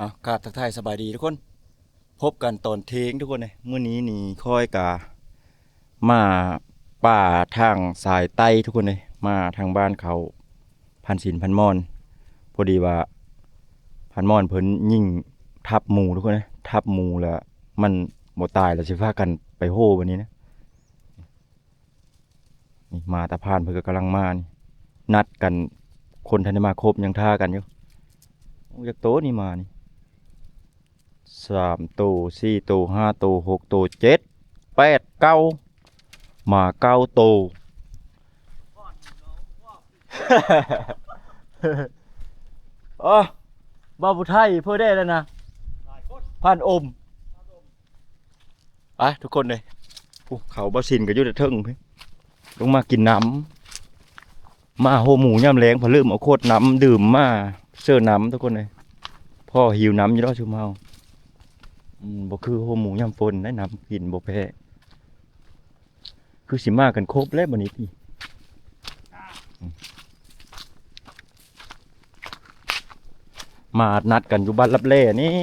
อะกราบทักทายสบายดีทุกคน พบกันตอนเทงทุกคนเลยเมื้อนี้นี่ค่อยกามาป่าทางสายใต้ทุกคนเลยมาทางบ้านเขาพันศิลพันมอน พอดีว่าพันมอนเพิ่นยิ่งทับหมูทุกคนนะทับหมูแล้วมันบ่ตายแล้วสิพากันไปโหวันนี้นะนี่มาตาพานเพิ่นกำลังมานี่นัดกันคนทันได้มาครบยังท่ากันอยู่อยากโตนี่มานี่ สามโตวสี่โตวห้าโตวหกโตวเจ็ดแปดเก้ามาเก้าโตวอ๋อบาบุไทยเพื่อได้แล้วนะพันอมไปทุกคนเลยโอ้เขาบาสินกับยุทธเทิงเพิ่นลงมากินน้ำมาโหหมูย่ำแรงพอลืมเอาโคตรน้ำดื่มมาเสื้อน้ำทุกคนเลยพ่อหิวน้ำอยู่แล้วชูเมาอืม บ่คือโหหมูย่ำฝนได้น้ำกินบ่แพ้คือสิมากันครบแล้วบัดนี้พี่มานัดกันอยู่บ้านรับเล่นี่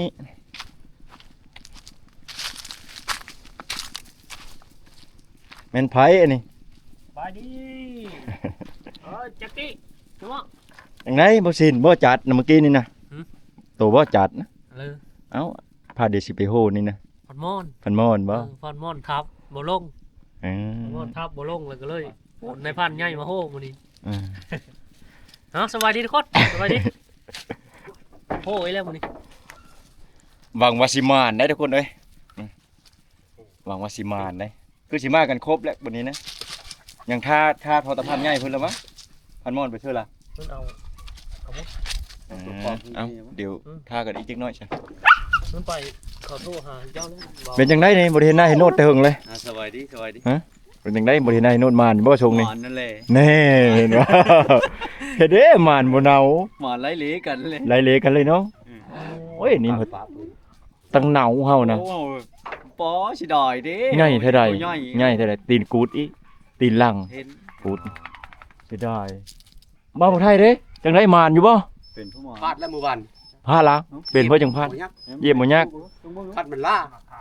แม่นไผอันนี้บายดีเออจักรีถูกมั้งอย่างไรบ่สินบ่จัดนะเมื่อกี้นี่นะหืมตัวบ่จัดนะเลยเอ้า พาเดสิไปโหนี่นะฟอนมอนพันมอนบ่เออฟอนมอนทับบ่ลงเอฟอนมออนทับบ่ลงเลยก็เลยในพันใหญ่มาโฮมื้อนี้เออเนาะสบายดีทุกคนสบายดีโฮไอ้แล้วมื้อนี้หวังว่าสิมานได้ทุกคนเอ้ยอืมหวังว่าสิมานได้คือสิมากันครบแล้ววันนี้นะยังท่าท่าทอตะพันใหญ่เพิ่นแล้วมั้งพันมอนไปเชื่อละเพิ่นเอา เอามุดเออเอ้าเดี๋ยวท่ากันอีกจักหน่อยใช่ เพิ่นไปขอโทษหาเจ้าแล้วว้าวเป็นจังไดนี่บ่ได้เห็นหน้าเห็นโนดแต่เฮิงเลย อ่าสบายดีสบายดีเป็นจังไดบ่ได้เห็นหน้าเห็นโนดมานบ่ชงนี่หมอนนั่นแหละแน่เห็นว่าเฮ็ดเด้มานบ่เนาหมอนไล่เหลกันเลยไล่เลกันเลยเนาะโอ้ยนี่มันตั้งเหนาเฮานะ โอ้ปอสิดอยเด้ใหญ่เท่าใดโอ้ยใหญ่เท่าใดตีนกูดอีตีนหลังเห็นกูดเสียดายบ้าบ่ไทยเด้จังไดมานอยู่บ่เป็นผู้หมอนพลาดแล้วมือวัน พลาดละเป็นเพราะจังพลาดเยี่ยมบ่ยากพลาดมันล่า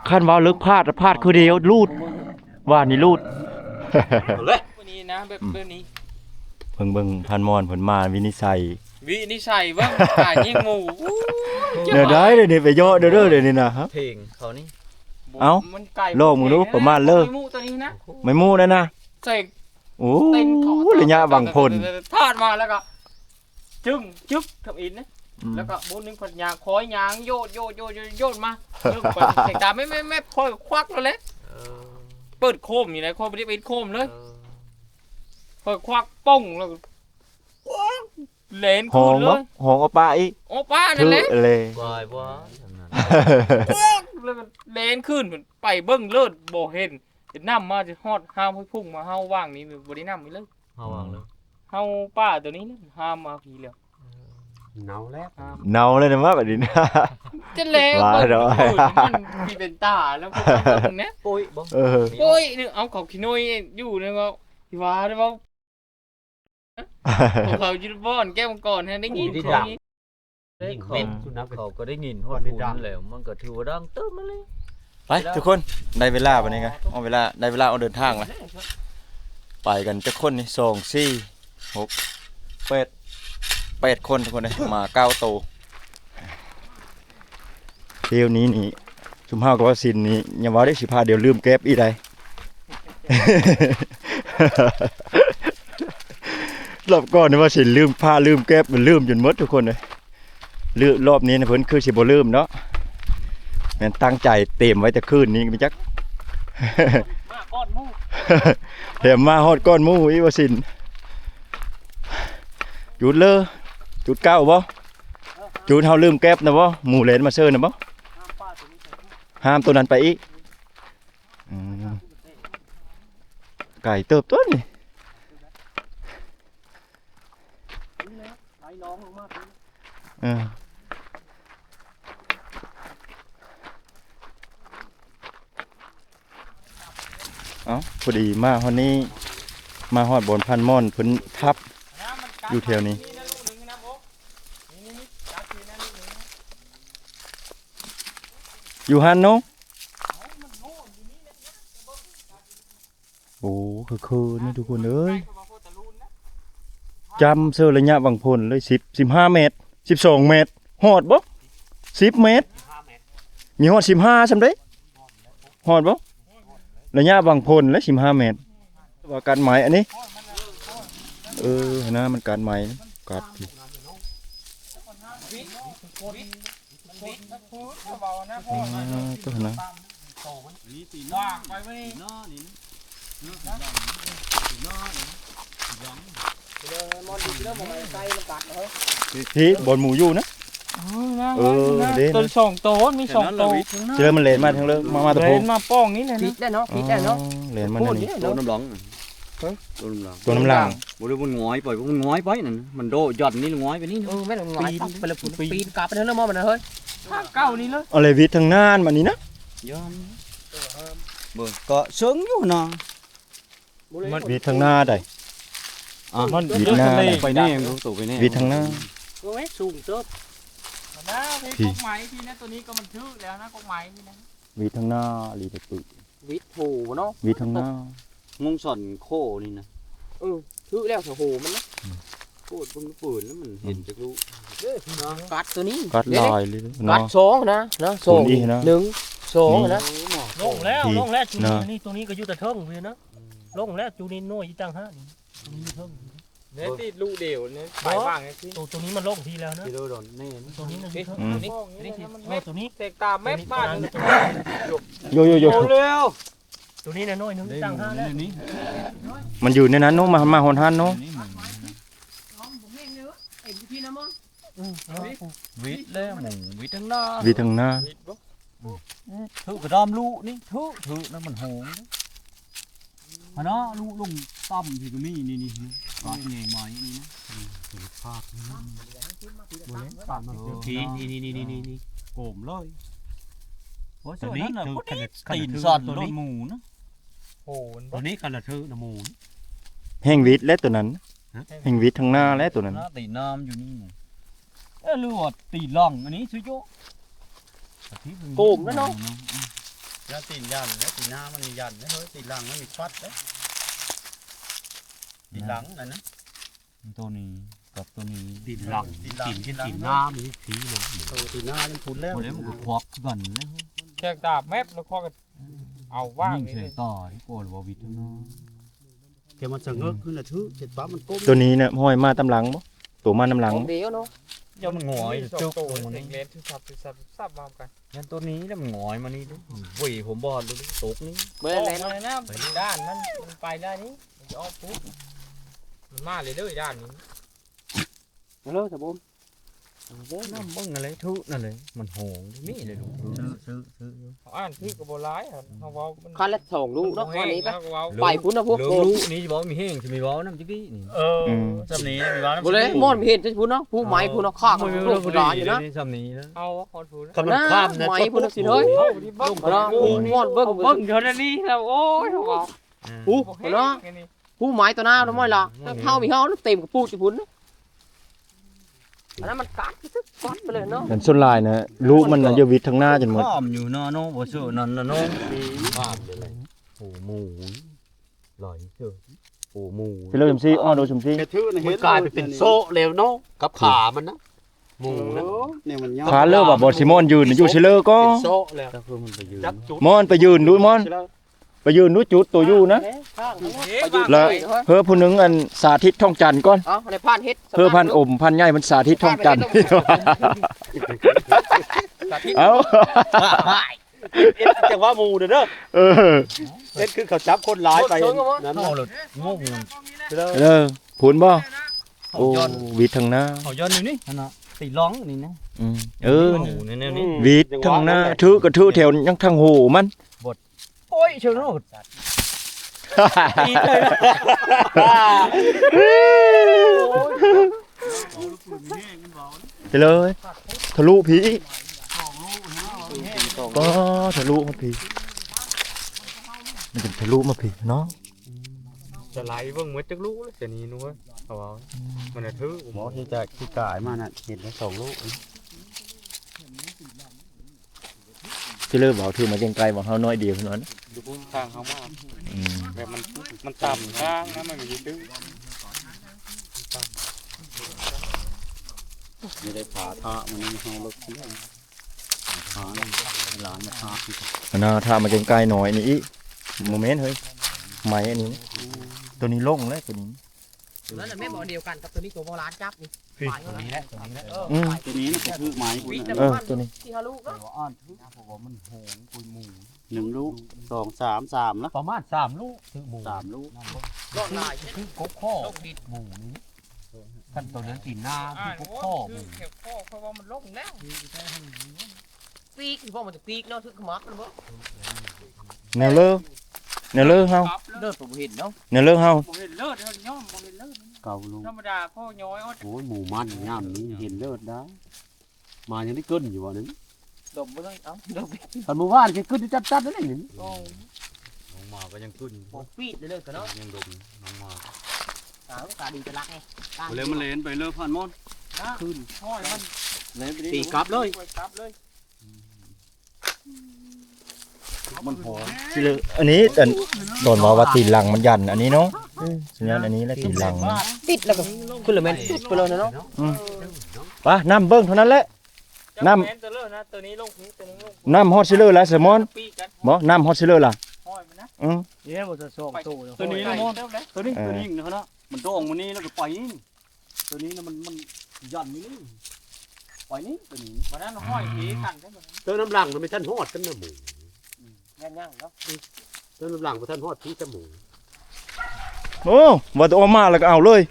คันว่าลึกพลาดพลาดคือเดียวลูดว่านี่ลูดเลยวันนี้นะแบบแบบนี้เพิ่งเบิ่งพันมอนเพิ่นมาวินิสัยวินิสัยว่าขายยิงหมูอู้เดี๋ยวได้เดี๋ยวนี้ไปเยอะเด้อเด้อเดี๋ยวนี้นะฮะเพลงเขานี่เอ้ามันไก่โลกมึงรู้ประมาณเลิกหมูตัวนี้นะไม่มู่นะนะใส่โอ้เต็นขอระยะบังพลทอดมาแล้วก็จึ้งจึ๊บทำอินนะ แล้วก็บุญนึงผัดยางคอยยางโยดโยดโยดโยดโยดมาเริ่มเปิดเสียงตาไม่ไม่ไม่คอยควักแล้วเลยเออเปิดโคมอยู่ไหนโคมไม่ได้เป็นโคมเลยเออเปิดควักป้องแล้วก็เลนหอคูงณเลบ่ยหองเอาปลาอีกโอ้ป้านั่ถืนอแหละเลยวายบ่ทำนั้นแล้วก็เลนขึ้นไปเบิ้งเลิศโบเห็นจะนำมาจะฮอดห้ามให้พุ่งมาเฮาว่างนี่บริน้ำนี่เลยเฮาวางเลยเฮาป้าตัวนี้เลยห้ามมาพีแล้ว หนาวแล้วห้ามเนาเลยนะว่าแบบนี้นะ จะเลวว่าเบิ่งดอกมันมีเป็นตาแล้วพวกมันเนี่ยปุ้ยบ่เออโอ้ยนี่เอาเขาขี้น้อยอยู่เนี่ยว่าที่ว่าได้ว่าพวกเขายืนบ้อนแก้วมังกรให้ได้ยินเสียงนี้ได้เขาสุนัขเขาก็ได้ยินฮอดพูนแล้วมันก็ถือว่าดังตึ้มมาเลยไปทุกคนได้เวลาวันนี้ไงเอาเวลาได้เวลาเอาเดินทางแล้วไปกันจะคนนี่สองสี่หกแปด แปดคนทุกคนเลยมาเก้าโตวเที่ยวนี้นี่ชุมห้ากับว่าสินนี่ยังว่าได้สิพาเดี๋ยวลืมแก๊บอีใดรอบก่อนนี่ว่าสินลืมผ้าลืมแก๊บมันลืมจนหมดทุกคนเลยลืมรอบนี้นะเพิ่นคือสิบ่ลืมเนาะแม่นตั้งใจเต็มไว้แต่คืนนี้ไปจัก มาก้อนหมูเห็มมาฮอดก้อนหมูอีวสินจุดเลย จุดเก้าบ่จุดเฮาลืมแก๊บนะบ่หมู่เลนมาเซิร์นะบ่ห้ามป้าตัวนี้ใส่ถุงห้ามตัวนั้นไปอีกไก่เติบตัวนี้องลงมาเออเอาพอดีมาฮอดนี้ มาฮอดบนพันม่อนพิ่นทับอยู่แถวนี้ นี่นะลูกหนึ่งนะโบนี่นี่นี่จับทีนะลูกหนึ่งนะ อยู่หันเนาะโอ้คือคือนี่ทุกคนเอ้ยจำเสื้อระยะบางพลเลย10 15เมตร12เมตรหอดบ่10เมตร มีหอด15ซำเด้หมหอดบ่ระยะบางพลและ15เมตรว่าการไหมอันนี้เออนะมันการไหมนะกัด ตัวนะว่างไปไม่พี่บอลหมูอยู่นะ เออเด่นตัวสองโตมีสองโตเจอมันเลนมาทางเลิกมามาตะโพนมาป้องนี่เลยนะดได้เนาะผิดได้เนาะเลนมาพูดนี่นี่ตัวน้ำหลองตัวน้ำหลองตัวน้ำลางบ่ได้มันงอยปล่อยมันง้อยไปนั่นมันโดหย่อนนี่ง้อยไปนี่เออไม่ต้องหงายไปเลยปีนกลับไปเถอะเรื่องมอมันเฮ้ย ข้างเก้านี่เลยเอาเลยวิทย์ทางน่านมานี่นะย้อนเบิ่งก็เซิงอยู่เนาะวิทย์ทางหน้าได้อะมันวิทย์หน้าไปแน่มันตกไปแน่วิทย์ทางหน้าก็ไม่สูงเติบนะพี่พี่กกไม้พี่นะตัวนี้ก็มันชื่อแล้วนะกกไม้นี่นะวิทย์ทางหน้าลีตะปึวิทหูเนาะวิทย์ทางหน้างงสอนโคนี่นะชื่อแล้วโอ้โหมันนะโคตรเบิ่งปืนแล้วมันเห็นจักรู้ กัดตัวนี้กัดลายเลยกัเนาะดสองนะนะสองตัวนี้นะหนึ่งสองนะลงแล้วพี่ลงแล้วจูนะนี่นี่ตัวนี้ก็อยู่แต่เทิงเลยนะลงแล้วจูนี่น้อยอีตั้งห้านี่ตัวนี้เทิงเนี่ยที่ลูกเดียวเนี่ยไปบ้างเนี่ยพี่ตัวตัวนี้มันลงทีแล้วนะที่โดนโดนแน่นะตัวนี้มันอยู่เทิงอืมนี่นี่มันเอเม็อดตัวนี้เสกตาแม็ดบ้านนี่โยโยโยโอ้เร็วตัวนี้น่ะน้อยหนึงตั้งห้าแล้วมันอยู่ในนั้นเนาะมามาหอนหันเนาะ วิทย์แล้วหมูวิทย์ทั้งหน้าวิทย์ทางหน้าถือกระดอมลูนี่ถือถือนั่นมันโหงฮะเนาะลูลุงต้อมที่ก็มีนี่นี่ปากใหญ่ไม้นี่นะภาคนี่นะบ่เล่นปากมันเจอทีนี่นี่นี่นี่นี่โกมเลยโอ้ยตัวนี้น่ะคือบ่ขได้นาดตีนขนาดซ่อนตัวโดนี้นหมูนะโอ้โหตัวนี้กันละเทิงนะหมูแห่งวิทย์และตัวนั้นแห่งวิทย์ทางหน้าและตัวนั้นนะตีน้ำอยู่นี่หมู เอ้ยหรือว่าตีล่องอันนี้ช่วยโยโกมนะเนาะยาตีนยันแล้วตีหน้ามันมียันนะเฮ้ยตีหลังมันมีฟัดนะตีหลังนะนะ ตัวนี้กับตัวนี้ดินหลังตีหลัง กินกินกินน้ำนี่ทีเลยตัวตีหน้ามันพุนแล้วแล้วมันก็ควักกันแล้วเสกตาแม็ดแล้วข้อกันเอาว่างยิ่งนี่เสียต่อที่โกนว่าวิทย์เนาะแกมันจะเงือกขึ้นละทื่อเจ็ดฟ้ามันก้มตัวนี้เนี่ยห้อยมาตำหลังบ่ตัวมาน้ำหลังเดียวเนาะ ย่อมันงอยจุจุกกตัวมันเล็นี่กเล็กที่ซับที่ซับซับมากันยันตัวนี้แล้วมันงอยมานี่ดูวิ่งผมบอลดูตกนี่เมื่อโอ้ไรยเนาะนะด้านนั้นมันไปได้นี่มันจะออกปุ๊บมันมาเลยด้วยด้านนี้เลิกแต่บุ้ม น้ำบึ้งอะไรทุนั่นเลย มันโหงนี่เลยดูซื้อซื้อซื้อเขาอ่านที่กับโบราณเขาเว้ามันคันละสองลูกเนาะคันนี้ไปแล้วก็เว้าไปพุ่นนะพวกเหลือโกงมลูกนี่จะบอกมีแห้งจะมีเว้าน้ำจิกี้นี่เอออืมจำนี้มีเว้าน้ำบ่เลยมอนเห็นจะพุ่นเนาะผู้ไม้พุ่นเนาะข้ากันลูกหลานอยู่นะจำนี้นะเอาคอนฟูนะกำลังข้ามนะไม้พุ่นสิเฮ้ยโอ้ดิบ้าเนาะผู้มอนเบิ่งเบิ่งเท่านี้แล้วโอ้ยเขาบอกผู้บอกเนาะแค่นี้ผู้ไม้ตัวหน้าเนาะม้อยล่ะเฮามีเฮาเต็มกับปูจิพุ่น อันนั้นมันกัดซึกกัดไปเลยเนาะแต่ส่วนลายนะลูกมันน่ะจะวิทย์ทางหน้าจนหมดข้ามอยู่เนาะเนาะบ่เชื่อนั่นน่ะเนาะข้ามเลยโอ้หมูลอยเจอโอ้หมูพี่เลิกชมซี่อ้อดูชมซี่แกทื่อนะมัเห็นนกลายไปเป็นโซ่เร็วเนาะกับขามันนะหมูนะเนี่ยมันยอขาเลิกว่าบอซิมอนยืนอยู่เชลเลอร์ก็เป็นโซ่แล้วก็คือมันไปยืนจับจุดมอน ไปยืนดูมอนไปยืนดูจุดตัวอยู่นะแล้วเพื่อผู้หนึงอันสาธิตท่องจันทร์ก่อนเอาในผ่านเฮ็ดเพื่อพันอมพันใหญ่มันสาธิตท่องจันทร์เอ้าเอ็ดจังว่าหมูเด้อเด้อเออเอ็ดคือเขาจับคนร้ายไปนั่นเอาเลยงงเออผลบ่โอ้วิทย์ทางหน้าเขาย้อนอยู่นี่นั่นน่ะตีร้องนี่นะอืมเออหมูนี่นี่วิทย์ทางหน้าถือก็ถือแถวยังทางหูมัน โอ้ยเชิงโนดไปเลยทะลุผีก็ทะลุมาผีมันจะทะลุมาผีเนาะจะไหลเบิ่งเหมือนจักรู้เลยแต่นี้นู้นเขาบอกมันน่ะถือหมอที่จะที่กายมาน่ะเห็นแล้วสองลูกสิเลิกบอกถือมาจังไกลบอกเฮาน้อยเดียวเท่านั้ นดูพุ่งทางเขามาอืมแบบมันมันต่ำทางนะมันไม่ได้ดื้อไม่ได้ผ่าท่ามันนี่เขาลดเสียผ่าหลานมาท่าที่อันน่าถ้ามาจังไกลหน่อยนี่อีโมเมนต์เฮ้ยไหมอันนี้ ตัวนี้โล่งแล้วตัวนี้นั่นน่ะแม่บอกเดียวกันกับตัวนี้ตัวโบราณจับนี่ฝ่ตัวนี้แหละตัวนี้แหละอืมตัวนี้นี่คือไม้กูวินะแต่เออบ้านตัวนี้ที่ฮาลูกเนาะอ่อนทุกเพราะว่ามันโหงปุยหมู หนึ่งลูกสองสามสามนะประมาณสามลูกถือหมูสามลูกรอดลายคือกบข้อหมูนี่ขั้นตัวนั้นกินหน้าคือกบข้อหมูเข็บข้อเพราะว่ามันลงแล้วปีกเพราะมันจะปีกเนาะถึงขมักมันบ่แนวเลิกแนวเลิกเฮาครับเลิศผมเห็นเนาะแนวเลิกเฮาบ่เห็นเลิศเฮาย่อมบ่เห็นเลิศเก่าลงธรรมดาพ่อย้อยเอาโอ้ยหมูมันงามนี้เห็นเลิศได้มายังได้เกินอยู่วะนึง ดมบ่ได้เอ้าดมตอนเมื่อวานแค่ขึ้นจัดจัดนั่นเองนี่โอ้น้องมาก็ยังขึ้นบ่ปีดเลยกันเนาะยังดมน้องมาตาตาดีจะรักไงเลยมันเลนไปเลยผ่านมอนนะขึ้นห้อยมันเลนไปตีกลับเลยกลับเลยมันหอมสิเลิกอันนี้อันโดนมาว่าตีนหลังมันยันอันนี้เนาะอืมสัญญาณอันนี้แหละตีนหลังติดแล้วก็ขึ้นเลยแม่นติดไปเลยนะเนาะไปน้ำเบิ่งเท่านั้นแหละ น้ำแม่ตัวเลิศนะตัวนี้ลงนี้ตัวนี้ลงน้ำฮอตซิเลอร์แล้วแซลมอนปีกันบ่น้ำฮอตซิเลอร์ล่ะห้อยมันนะอืมเนี่ยบ่จะส่งตู้เดี๋ยวตัวนี้ไก่นะมอนเติมเลยตัวนี้เออ ตัวนี้นะนะมันโด่งมันนี่แล้วก็ปล่อยนี่ตัวนี้นะมันมันยันนี่ปล่อยนี่ตัวนี้วันนั้นห้อยผีกันได้บ่เติมน้ำหลังมันไม่ท่านฮอดกันนะหมูย่างๆเนาะเติมน้ำหลังมันท่านฮอดที่จมูกโอ้ว่าตัวมาแล้วก็เอาเลย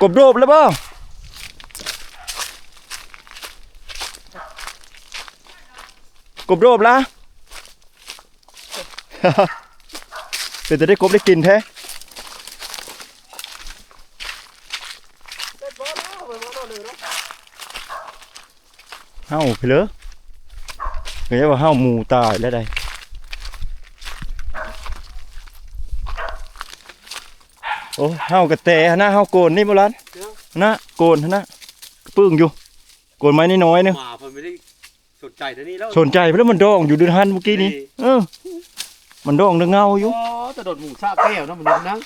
กบโดบแล้วบ่ กบโดบละเดี๋ยวจะได้กบได้กินแท้เฮ้าไปเลยเรียกว่าเฮ้าหมูตายแล้วได้โอ้เฮากระแตหนนะเฮาโกนนี่โบราณนะโกนนะปึ้งอยู่ โกนไม้น้อยๆนึงมาเพิ่นไม่ได้ สนใจแต่นี่แล้วสนใจไปแล้วมันดองอยู่เดือนหันเมื่อกี้นี้เออ มันดองเดือเงาอยู่อ๋อแต่โดดหมูชาแก้วนะมันนึกนะ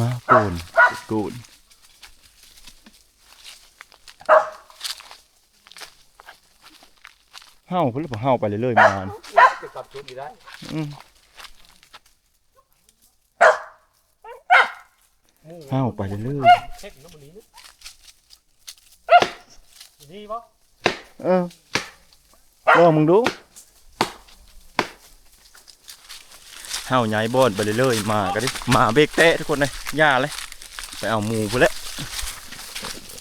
มาโกนโกนเฮาเพิ่นบ่เฮาไปเรื่อยๆมาน่ะจะกลับชุดอีกได้อืมเฮาไปเรื่อยเช็คน้ำมันนี้นะดีบ่ๆ เออลองมึงดูเฮาย้ายบอนไปเรื่อยๆมาก็ดิมาเบกแตะทุกคนเลยย่าเลย ไปเอาหมูพุ่นแล้ว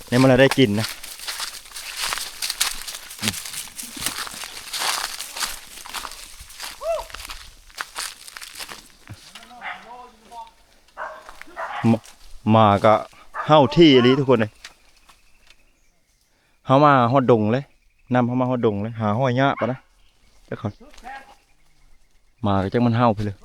เนี่ยมันได้กินนะมามาก็เฮาที่อีลีทุกคนเลยเฮามาฮอดดงเลย นำเฮามาฮอดดงเลย หาห้อยยะปะนะเจ้าเขามาก็จังมันเฮาไปเลย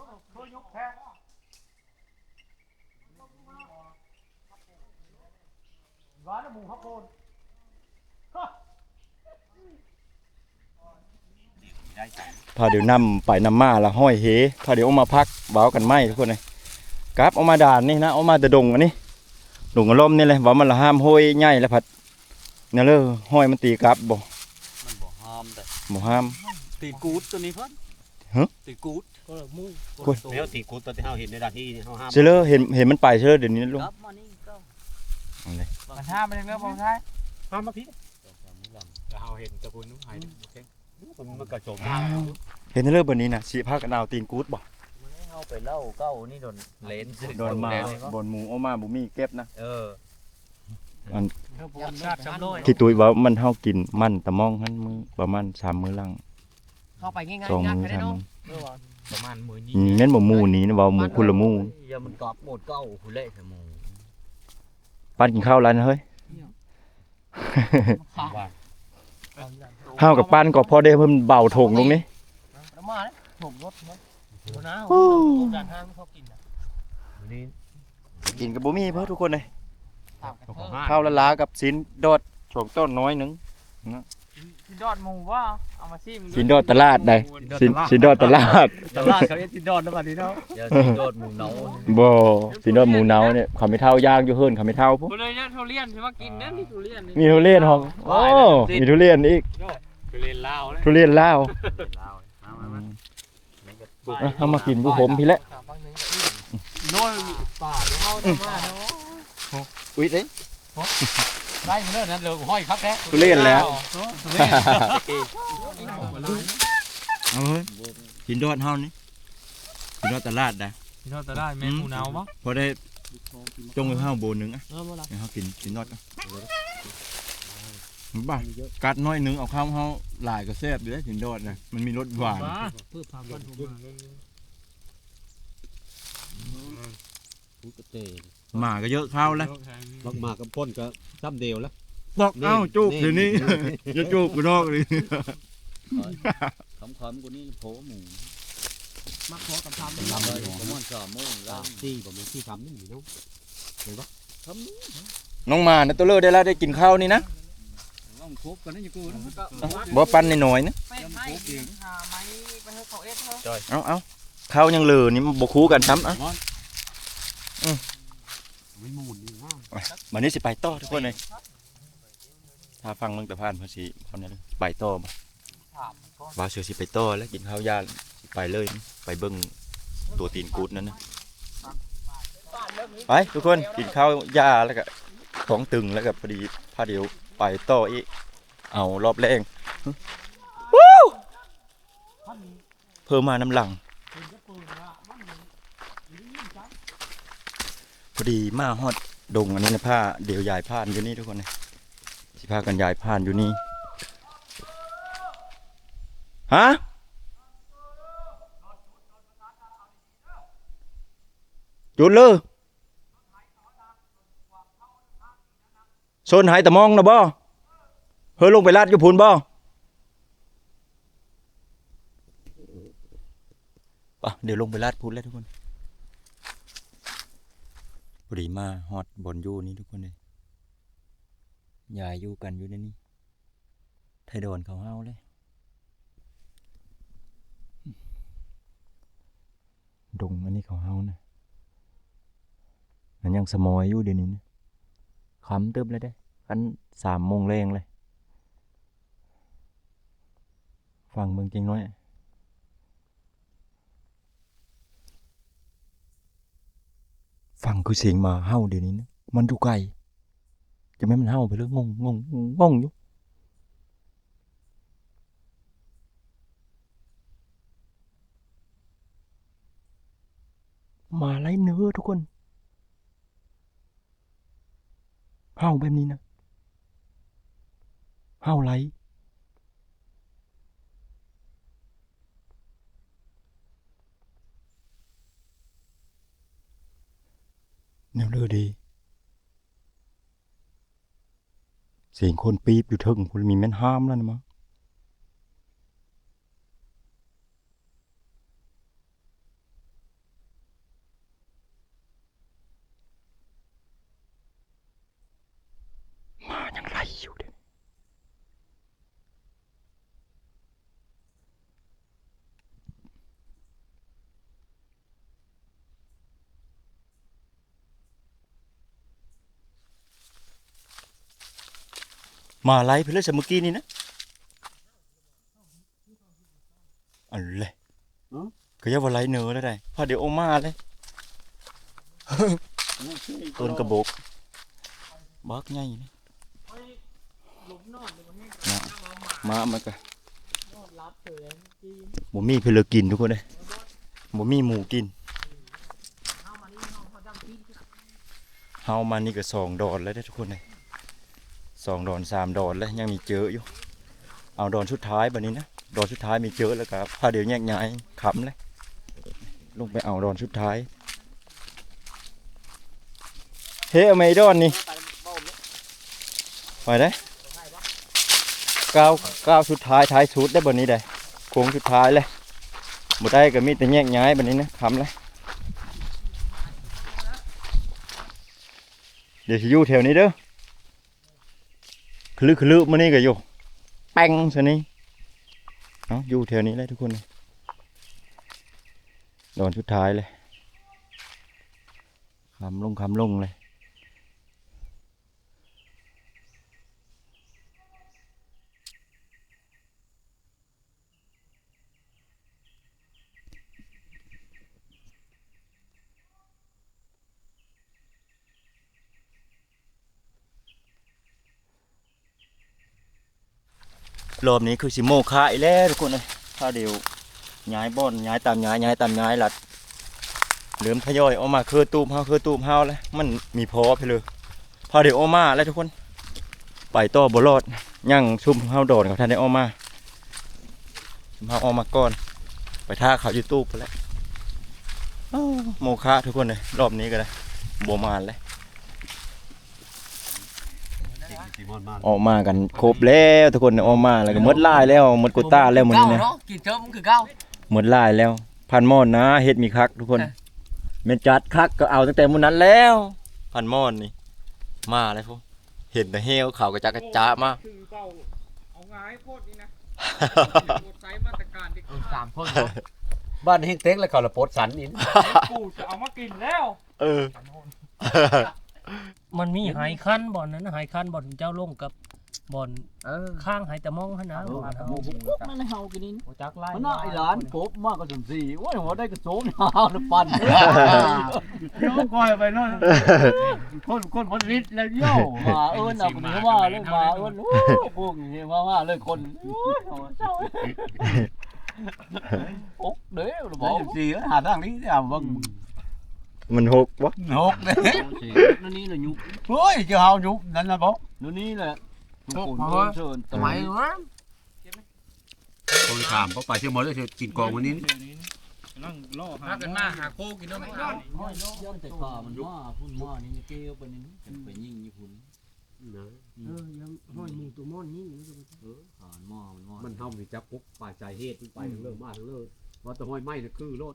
พาเดี๋ยวนำไปนำมาละห้อยเฮพาเดี๋ยวเอามาพักเบากันไหมทุกคนเลยกราบเอามาด่านนี่นะเอามาแต่ดงอันนี้ดงอารมณ์นี่เลยว่ามันละห้ามห้อยใหญ่แล้วผัดเนี่ยเลยห้อยมันตีกลับบ่ามแต่บ่ห้าม ตีกูดตัวนี้เพิ่นฮะ ตีกูดก็มูกล้วยแล้วตีกูตอนที่เฮาเห็นในด้านที่นี่เฮาห้ามเชลเลอเห็นเห็นมันไปเชลเลอเดี๋ยวนี้นะลุง ครับมานี่ก็เอาเลย มันห้ามมันเรื่องบ่ใช่ห้ามมาพี่เฮาเห็นตะบุญนุ่งหายโอเคมันมันกระโจมเห็นเชลเลอแบบนี้นะสีพากันเอาตีนกูดบ่เข้าไปเล่าเก้านี่โดนเลนโดนมาบนหมูเอามาบุมีเก็บนะ เออ ชาติจำน้อยที่ตุ้ยว่ามันเฮากินมันตะมองหันมือประมาณสามมื้อหลังเข้าไปง่ายสองๆงัดมื้อไปได้สามเนาะมื้อเมื่อวานประมาณมือนี้อืมแม่นบ่หมูนี้นะว่าหมูคุณละหมูอย่ามันกรอบหมดเก้าหุ่นเละสมองปั้นกินข้าวแล้วนะเฮ้ยเอาอย่างห้าวกับปั้นก็พอได้เพิ่มเบาถงลงนี่แล้วมาแล้วผมรถมั้งโอ้น้าโอ้จานห้างเขากินนะนี่กินกับบ่มีเพิ่นทุกคนเลย ตามกันเถอะข้าวละลากับสินโดดโฉมต้นน้อยหนึงสินดอดหมูว่าเอามาซิมสินดอดตลาดได้สินสินดอดตลาดตลาดเขาเอ็ดติดดอนแล้วบัดนี้เนาะเดี๋ยวสิโดดหมูเนาบ่สินดอดหมูเนาเนี่ยเขาไม่เท่ายางอยู่เฮิรนเขาไม่เท่าปุ๊บ่เลยเนี่ยทุเรียนสิมากินเด้อนี่ทุเรียนนี่มีทุเรียนหองโอ้มีทุเรียนอีกไปเล่นลาวเลยทุเรียนลาวมามามาอะเอามากินผู้ผมพี่แหละโน่นป่าเดี๋ยวเฮาจะมาเนาะ อุ้ยเด้ได้มาเด้อนั้นเลยห้อยครับแท้ทุเรียนแล้วทุเรียนเอาเฮ้ยสินดอดเฮานี่สินดอดตลาดได้สินดอดตลาดแม่นหมูหนาวบ่พอได้จงไว้เฮาโบนหนึงอะเออบ่ล่ะให้เฮากินสินดอดกันบ้ากัดน้อยหนึงเอาข้าวเฮาหลายก็แซ่บอยู่ได้อสินดอดน่ะมันมีรสหวานมาเพื่อพากันผมมาพูดกระเตง หมาก็เยอะข้าวแล้วบักหมากกับพ่นก็ซ้ำเดียวแล้วบอกเอ้าจุกนี่เดี๋ยวนี้อย่าจุกกูนอกเลยคำคำกูนี่โผหมูมาขอกับทำทำเลยประมาณสามโมงได้สามสี่บ่มีสี่คำนี่เนาะน้องมานะตัวเลิศได้แล้วได้กินข้าวนี่นะต้องคบกันนี่กูนะบ่ปันหน่อยๆนะเป็ดไม้หาไม้ไปให้เขาเอ็ดเถอะเอาเอาข้าวยังเหลือนี่มันบ่คู่กันซ้ำอะ ไม่มูนนี่นะวันนี้สิไปต่อทุกคนเลยถ้าฟังมึงแต่ผ่านภาษีเขาเนี่ยเลยไปต่อบ่ถามก่อนบ่าวเสือสิไปต่อแล้วกินข้าวยาสิไปเลยไปเบิ่งตัวตีนกูดนั่นนะไปทุกคนกินข้าวยาแล้วก็ท้องตึงแล้วก็พอดีพาเดียวไปต่ออีกเอารอบแรงวู้เพิ่มมาน้ำหลัง พอดีมาฮอดดงอันนี้นะผ้าเดี๋ยวยายผ่านอยู่นี่ทุกคนนะสิพากันยายผ่านอยู่นี่ฮะจุดเลยโซนหายแต่มองนะบ่เฮ้ยลงไปลาดอยู่พูนบ่ปะเดี๋ยวลงไปลาดพูนแล้วทุกคน พอดีมาฮอดบนอยู่นี่ทุกคนเลยยายอยู่กันอยู่ในนี้ไทยโดนเขาเฮาเลย ดงอันนี้เขาเฮานะมันยังสมอยอยู่เดี๋ยวนี้นะคำเติมเลยได้คันสามโมงแรงเลย ฟังเมืองจริงน้อย ฟังคือเสียงหมาเห่าเดี๋ยวนี้นะมันอยู่ไกลจะไม่มันเห่าไปเลยงงงงงงงอยู่มาไล่เนื้อทุกคนเห่าแบบนี้นะเห่าไล่ แนวเลือดีเสียงคนปี๊บอยู่เทึงคุณมีแม่นห้ามแล้วนะมั้งมายังไรอยู่เดี๋ยวนี้ มาไล่เพื่อนเมื่อกี้นี่นะอะไรก็อยังว่าไล่เนื้อแล้วได้พอเดี๋ยวโออกมาเลยต้นกระบอกบักไงนี่หลุมนอนอยู่บ่แห้งมามันก็นอนรับเฉยจีนบ่มีเพื่อกินทุกคนเลยบ่มีหมูกินเฮามานี่เฮาเขาจำปีนเฮามานี่ก็สองดอนแล้วเด้อทุกคนเลย สองดอนสามดอนแล้วยังมีเจออยู่ เอาดอนสุดท้ายแบบนี้นะดอนสุดท้ายมีเจอแล้วครับพาเดี๋ยวแยกย้ายขำเลยลงไปเอาดอนสุดท้ายเฮ้เอาไม่ดอนนี่ไปได้ก้าวก้าวสุดท้ายท้ายสุดได้บนนี้ได้โค้งสุดท้ายเลยบ่ได้ก็มีแต่แยกย้ายแบบนี้นะขำเลยเดี๋ยวสิอยู่แถวนี้เด้อ คลึกคลึกมานี่ก็อยู่ป้งซะนี่เนาะอยู่แถวนี้เลยทุกคนโดนชุดท้ายเลยคำลงคำลงเลย รอบนี้คือสิโมคาอีกแล้วทุกคนเลยถ้าเดี๋ยวย้ายบ่อนย้ายตามย้ายย้ายตามย้ายหลัดเริ่มทยอยออกมาคือตูมเฮาคือตูมเฮาแล้วมันมีพอไปเลยพอเดี๋ยวออกมาแล้วทุกคน ไปต่อบรอดยังชุมเฮาโดนกับท่านได้ออกมาชุมเฮาออกมาก่อน ไปท่าเขายูทูบไปแล้วโมคาทุกคนเลยรอบนี้ก็ได้บ่มานเลย สีม อนมาออกมากันครบแล้วทุกคนเนี่ยออกมาแล้วก็หมดลายแล้วหมดกุต้าแล้วหมดเก้านี้นะเนาะกินเจอมันคือเก้าหมดลายแล้วพันมอนนะเฮ็ดมีคักทุกคนเออเมนจัดคักก็เอาตั้งแต่มื้อนั้นแล้วพันมอนนี่มาเลยพวกเห็นแต่เฮวเขาก็จักกระจ้ามาคือเก่าเอาง่ายโคตรนี่นะหมดไซส์มาตรการเด็กเออสามคนบ้านเฮงเต็กแล้วเขาละปดสันนี่นะกูจะเอามากินแล้ว เออ มันมีหายคันบ่อนนั้นนะหายคันบ่อนเจ้าลงกับบ่อนเออข้างหายแต่มองหั่นนะบ่อนเฮามันให้เฮากินนี่โอ้จักไล่มันน่าไอ้หลานโผบมากกว่าสมศรีโอ้ยหัวได้กระโจมหาวน้ำปั่นโยกอยไปเนาะคนคนคนวิทย์แล้วโย่มาเอิ้นเอาคนนี้ว่าเลยมาเอิ้นโอ้พวกนี้ว่าว่าเลยคนโอ้ยเอาเศร้าโอ๊กเด้อบอกบอกสีหาทางนี้เนี่ยว่า มันหกวะนกเลยนั่นนี่แหละยุบเฮ้ยเจ้าเฮายุบนั่นนะบ่นั่นนี่แหละทุกคนโอ้ยเชิญสมัยนะคนถามเขาไปเชื่อหมดเลยกินกองวันนี้นั่งล่อหาถ้ากันมาหาโคกินด้วยไหมย้อนแต่ขามันว่าพุ่นว่านี่เกี้ยวไปนี่จะไปยิงญี่ปุ่นเออยังห้อยหมูตัวม่อนนี่มันก็เออขานหม้อมันหม้อมันเฮาสิจับปุ๊บป่าใจเฮ็ดไปทั้งเรื่องมาทั้งเรื่องว่าแตะห้อยไม้น่ะคือโลด